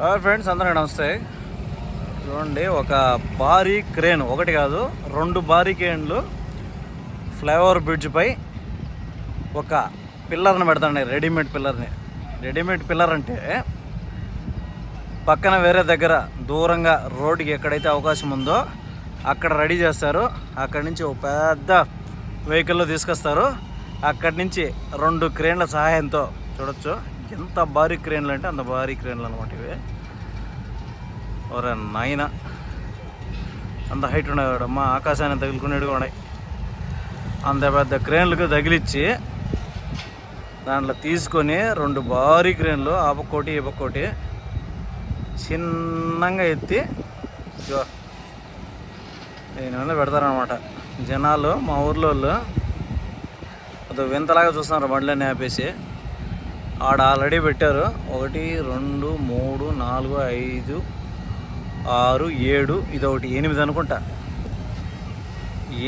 Friends అందరికీ నమస్తే. చూడండి ఒక భారీ క్రేన్. ఒకటి కాదు రెండు భారీ క్రేన్లు ఫ్లైఓవర్ బ్రిడ్జ్ పై ఒక పిల్లర్ని పెడతాండి రెడీమేడ్ పిల్లర్ని. రెడీమేడ్ పిల్లర్ అంటే పక్కన వేరే దగ్గర దూరంగా రోడ్డుకి ఎక్కడైతే అవకాశం ఉందో అక్కడ రెడీ చేస్తారు. అక్కడి నుంచి ఒక పెద్ద వెహికల్లో తీసుకొస్తారు. అక్కడి నుంచి రెండు క్రేన్ల సహాయంతో చూడొచ్చు. ఎంత భారీ క్రేన్లు అంటే అంత భారీ క్రేన్లు అనమాట ఇవి. ఒరే నాయన. అంత హైట్ ఉండేవాడు మా ఆకాశాన్ని తగులుకునేవి కూడా ఉన్నాయి. అంత పెద్ద క్రేన్లకు తగిలిచ్చి దాంట్లో తీసుకొని రెండు భారీ క్రేన్లు ఆ పక్కోటి ఈ పక్కోటి చిన్నంగా ఎత్తి దీని మీద పెడతారనమాట జనాలు మా ఊర్లో వాళ్ళు అదో వింతలాగా చూస్తున్నారు బండ్లన్నీ ఆపేసి. ఆడ ఆల్రెడీ పెట్టారు. ఒకటి రెండు మూడు నాలుగు ఐదు ఆరు ఏడు ఇది ఒకటి ఎనిమిది అనుకుంటా.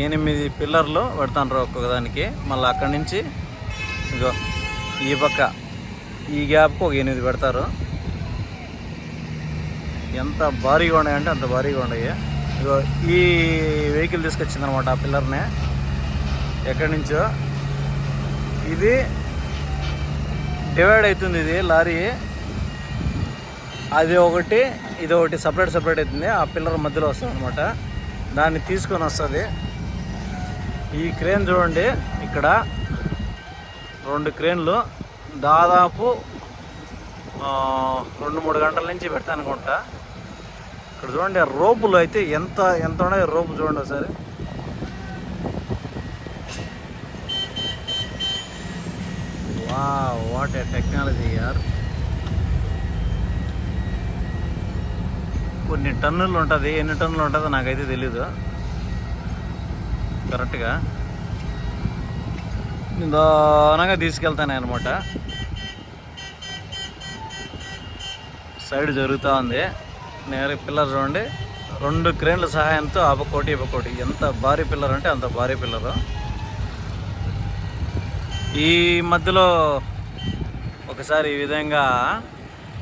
ఎనిమిది పిల్లర్లు పెడతాను ఒక్కొక్క ఒక్కొక్కదానికి. మళ్ళీ అక్కడి నుంచి ఇగో ఈ పక్క ఈ గ్యాప్కి ఒక ఎనిమిది పెడతారు. ఎంత భారీగా ఉన్నాయంటే అంత భారీగా ఉన్నాయి. ఇగో ఈ వెహికల్ తీసుకొచ్చిందనమాట ఆ పిల్లర్ని. ఎక్కడి నుంచో? ఇది డివైడ్ అవుతుంది ఇది లారీ. అది ఒకటి ఇది ఒకటి సపరేట్ సపరేట్ అవుతుంది. ఆ పిల్లర్ మధ్యలో వస్తుంది అనమాట దాన్ని తీసుకొని వస్తుంది. ఈ క్రేన్ చూడండి ఇక్కడ రెండు క్రేన్లు. దాదాపు రెండు మూడు గంటల నుంచి పెడతాను అనుకుంటా. ఇక్కడ చూడండి ఆ రోపులు అయితే ఎంత ఎంత ఉన్నాయి రోపు చూడండి ఒకసారి. వా వాట్ ఏ టెక్నాలజీ యార్ కొన్ని టన్నులు ఉంటుంది ఎన్ని టన్నులు ఉంటుందో నాకైతే తెలీదు. కరెక్ట్గా నిదానంగా తీసుకెళ్తాను అనమాట సైడ్ జరుగుతూ ఉంది. నేర పిల్లర్ చూడండి. రెండు క్రేన్ల సహాయంతో ఆపకోటి కోటి ఎంత భారీ పిల్లర్ అంటే అంత భారీ పిల్లరు. ఈ మధ్యలో ఒకసారి ఈ విధంగా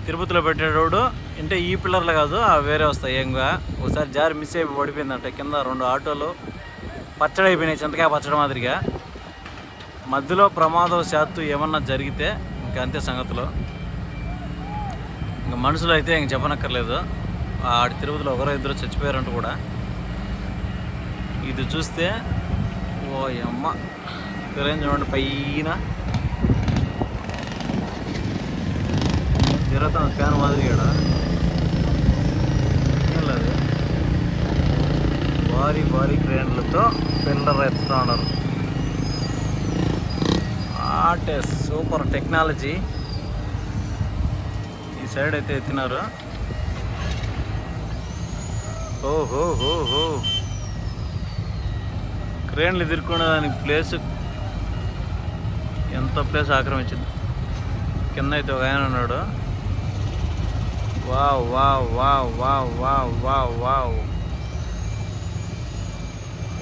తిరుపతిలో పెట్టేటోడు అంటే ఈ పిల్లర్లు కాదు ఆ వేరే వస్తాయి ఏంగా ఒకసారి జారి మిస్ అయిపోయి పడిపోయిందంట. కింద రెండు ఆటోలు పచ్చడి అయిపోయినాయి చింతకాయ పచ్చడి మాదిరిగా. మధ్యలో ప్రమాదవశాత్తు ఏమన్నా జరిగితే ఇంకా అంతే సంగతులు. ఇంకా మనుషులు అయితే ఇంక చెప్పనక్కర్లేదు. ఆడి తిరుపతిలో ఒకరో ఇద్దరు చచ్చిపోయారంట కూడా. ఇది చూస్తే ఓ అమ్మ క్రేన్ చూడండి పైన తిరుగుతాం ఫ్యాన్ మాదిరి ఇక్కడ లేదు. భారీ భారీ క్రేన్లతో పిల్లర్ ఎత్తుతా ఉన్నారు. ఆటే సూపర్ టెక్నాలజీ. ఈ సైడ్ అయితే ఎత్తినారు. ఓహో హో హో క్రేన్లు ఎదుర్కొనే దానికి ప్లేస్ ఎంత ప్లేస్ ఆక్రమించింది. కింద అయితే ఒక ఆయన ఉన్నాడు. Wow wow wow wow wow wow wow.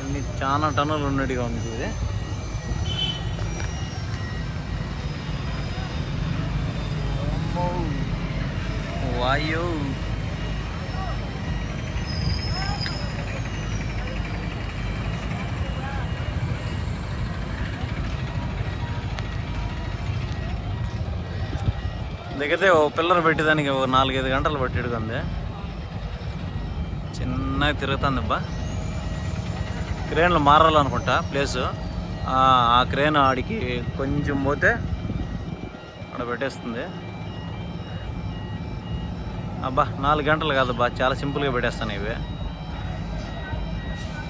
ఇన్ని చాలా టన్నులు ఉన్నట్టుగా ఉంది ఇది. వాయు. దిగితే ఓ పిల్లర్ పెట్టేదానికి ఒక నాలుగైదు గంటలు పట్టిడుకుంది. చిన్నగా తిరుగుతుంది అబ్బా. క్రేన్లు మారాలనుకుంటా ప్లేసు. ఆ క్రేన్ ఆడికి కొంచెం పోతే అక్కడ పెట్టేస్తుంది. అబ్బా నాలుగు గంటలు కాదబ్బా చాలా సింపుల్గా పెట్టేస్తాను ఇవి.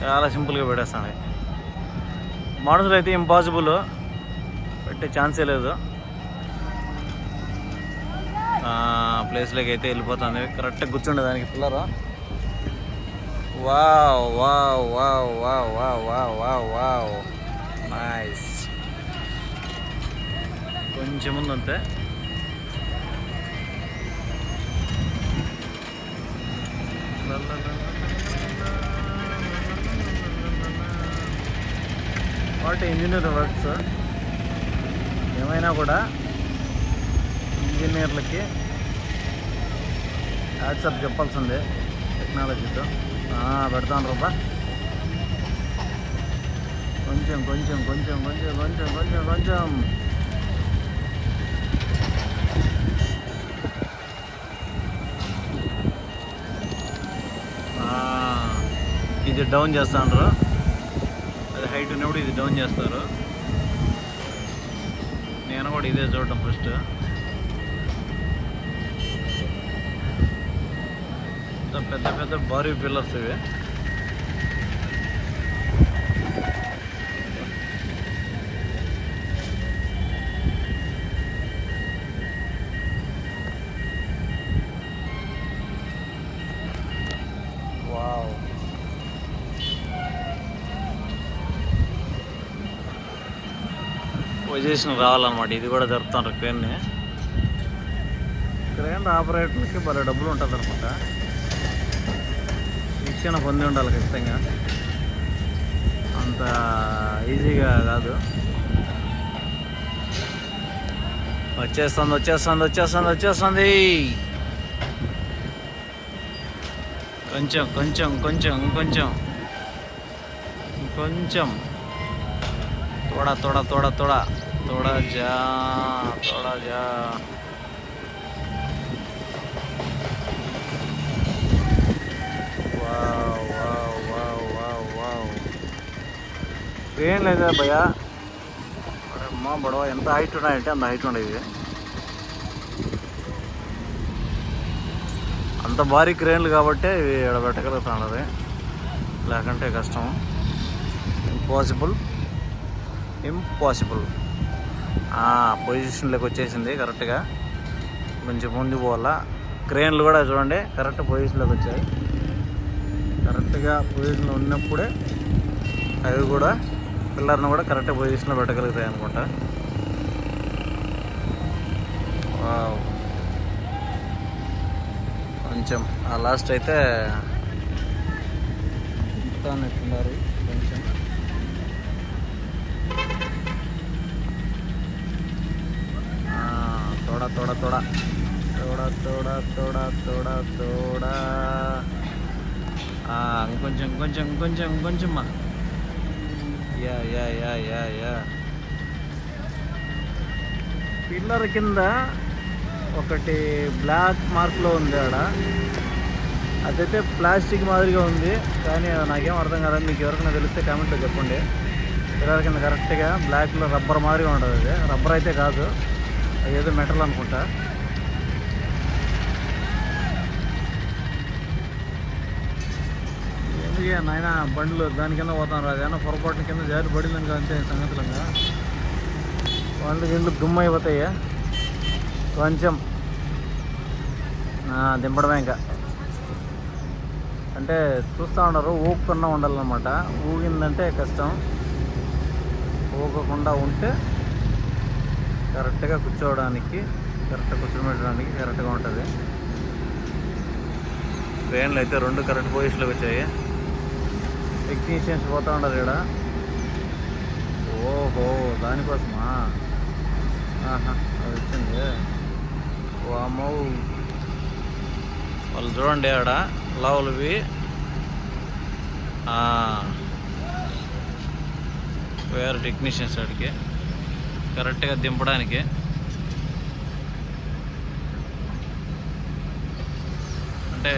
చాలా సింపుల్గా పెట్టేస్తాను. మనుషులు అయితే ఇంపాసిబుల్ పెట్టే ఛాన్సే లేదు. ప్లేస్లోకి అయితే వెళ్ళిపోతుంది. కరెక్ట్గా కూర్చుండే దానికి pillar. Wow wow wow wow wow wow wow wow nice కొంచెం ముందు అంతే. వాట్ ఇంజనీర్ వర్క్స్ ఏమైనా కూడా ఇంజనీర్లకి వాట్సాప్ చెప్పాల్సిందే టెక్నాలజీతో. పెడతాను రూపా. కొంచెం కొంచెం కొంచెం కొంచెం కొంచెం కొంచెం కొంచెం. ఇది డౌన్ చేస్తాను అది హైట్ ఉన్నప్పుడు ఇది డౌన్ చేస్తారు. నేను కూడా ఇదే చూడటం ఫస్ట్. పెద్ద పెద్ద భారీ పిల్లర్స్ ఇవి వావ్ పొజిషన్ రావాలన్నమాట ఇది కూడా జరుపుతారు క్రేన్ని క్రేన్ ఆపరేటర్కి భలే డబ్బులు ఉంటుంది అనమాట శిక్షణ పొంది ఉండాలి ఖచ్చితంగా. అంత ఈజీగా కాదు. వచ్చేస్తుంది వచ్చేస్తుంది వచ్చేస్తుంది వచ్చేస్తుంది. కొంచెం కొంచెం కొంచెం ఇంకొంచెం ఇంకొంచెం తోడా తోడా తోడా తోడా. తోడా జా తోడా జా. ఏం లేదా భయ అమ్మా బడవ ఎంత హైట్ ఉన్నాయంటే అంత హైట్ ఉండేది. అంత భారీ క్రేన్లు కాబట్టి ఇవి ఇక్కడ పెట్టగలుగుతున్నది లేకుంటే కష్టం. ఇంపాసిబుల్ ఇంపాసిబుల్ పొజిషన్లోకి వచ్చేసింది కరెక్ట్గా కొంచెం ముందు పోవాలా. క్రేన్లు కూడా చూడండి కరెక్ట్ పొజిషన్లోకి వచ్చాయి. కరెక్ట్గా పొజిషన్లో ఉన్నప్పుడే అవి కూడా పిల్లర్ని కూడా కరెక్ట్ పొజిషన్లో పెట్టగలుగుతాయి అనుకుంటా. కొంచెం ఆ లాస్ట్ అయితే ఎట్లున్నారు కొంచెం. తోడ తోడ తోడ. తోడ తోడ తోడ తోడ తోడ. ఇంకొంచెం ఇంకొంచెం ఇంకొంచెం ఇంకొంచెం మా. Yeah yeah yeah yeah yeah pillar కింద ఒకటి బ్లాక్ మార్క్లో ఉంది ఆడ. అదైతే ప్లాస్టిక్ మాదిరిగా ఉంది కానీ నాకేం అర్థం కాదు మీకు ఎవరికైనా తెలిస్తే కామెంట్లో చెప్పండి. పిల్లర్ కింద కరెక్ట్గా బ్లాక్లో రబ్బర్ మాదిరిగా ఉంటుంది అది. రబ్బర్ అయితే కాదు అది ఏదో మెటల్ అనుకుంటా. మంచిగా నాయన బండ్లు దాని కింద పోతాను రాదు ఏమన్నా పొరపాటు కింద జారి పడిందని అంతే సంగతులంగా. వాళ్ళు గిళ్ళు దుమ్ము అయిపోతాయా కొంచెం దింపడమే ఇంకా. అంటే చూస్తూ ఉండరు ఊగకుండా ఉండాలన్నమాట. ఊగిందంటే కష్టం. ఊగకుండా ఉంటే కరెక్ట్గా కూర్చోవడానికి కరెక్ట్గా కూర్చోబెట్టడానికి కరెక్ట్గా ఉంటుంది. ట్రైన్లు అయితే రెండు కరెక్ట్ పొజిషన్లోకి వచ్చాయి. టెక్నీషియన్స్ పోతూ ఉండరు ఇక్కడ ఓహో దానికోసమా? ఆహా అది వచ్చింది వామో వాళ్ళు చూడండి ఆడ లవ్లువి. వేరే టెక్నీషియన్స్ ఆడికి. కరెక్ట్గా దింపడానికి. అంటే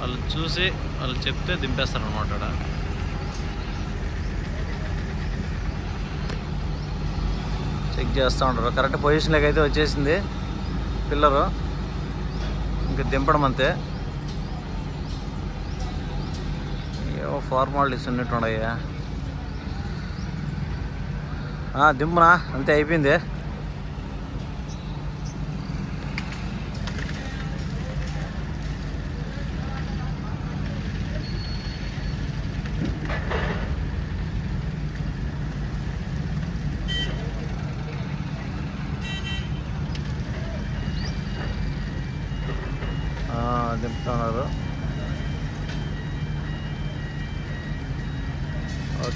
వాళ్ళు చూసి వాళ్ళు చెప్తే దింపేస్తారు అనమాట చెక్ చేస్తూ ఉంటారు. కరెక్ట్ పొజిషన్లోకి అయితే వచ్చేసింది పిల్లరు ఇంకా దింపడం అంతే. ఏవో ఫార్మాలిటీస్ ఉన్నట్టున్నాయా దింపనా? అంతే అయిపోయింది ఆ, దింపుతున్నారు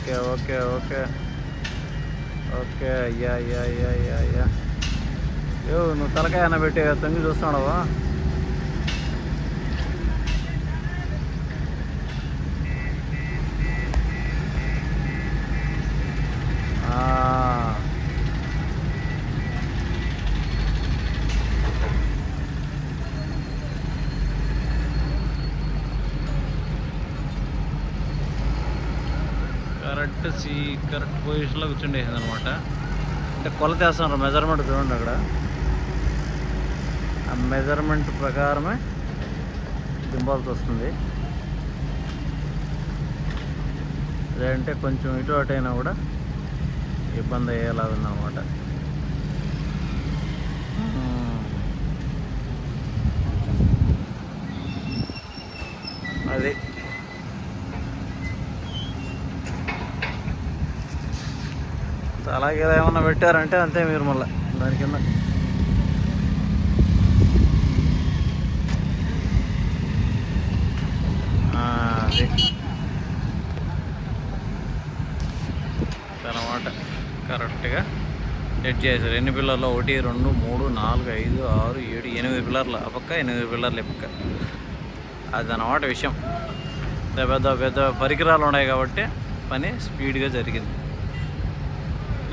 ఓకే ఓకే ఓకే. ఓకే అయ్యా అయ్యా అయ్యా అయ్యా అయ్యా నువ్వు తలకాయ అన్న పెట్టి తొంగి చూస్తున్నావా? కరెక్ట్ సి కరెక్ట్ పొజిషన్లో కూర్చుండేసింది అనమాట అంటే కొలత వేస్తున్నారు మెజర్మెంట్ చూడండి అక్కడ. ఆ మెజర్మెంట్ ప్రకారమే దింపాల్సి వస్తుంది. లేదంటే కొంచెం ఇటు అటు అయినా కూడా ఇబ్బంది అయ్యేలా ఉందన్నమాట. అది. అలాగే ఏమైనా పెట్టారంటే అంతే మీరు మళ్ళీ. దాని కింద అనమాట కరెక్ట్గా. సెట్ చేశారు. ఎన్ని పిల్లర్లు ఒకటి రెండు మూడు నాలుగు ఐదు ఆరు ఏడు ఎనిమిది పిల్లర్లు. ఆ పక్క ఎనిమిది పిల్లర్లు ఈ పక్క. అది అన్నమాట విషయం. పెద్ద పెద్ద పెద్ద పరికరాలు ఉన్నాయి కాబట్టి పని స్పీడ్గా జరిగింది.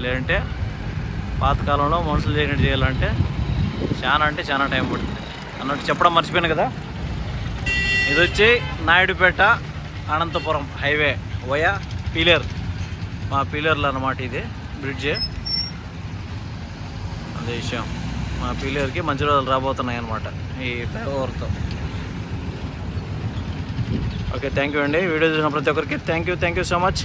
లేదంటే పాతకాలంలో మనుషులు చేయనట్టు చేయాలంటే చాలా అంటే చాలా టైం పడుతుంది. అన్నట్టు చెప్పడం మర్చిపోయాను కదా? ఇది వచ్చి నాయుడుపేట అనంతపురం హైవే వయా పీలేర్. మా పీలేర్లు అన్నమాట ఇది బ్రిడ్జ్. అదే విషయం. మా పీలేర్కి మంచి రోజులు రాబోతున్నాయి అనమాట ఈ ఫ్లైఓవర్తో. ఓకే థ్యాంక్ యూ అండి. వీడియో చూసిన ప్రతి ఒక్కరికి thank you thank you so much.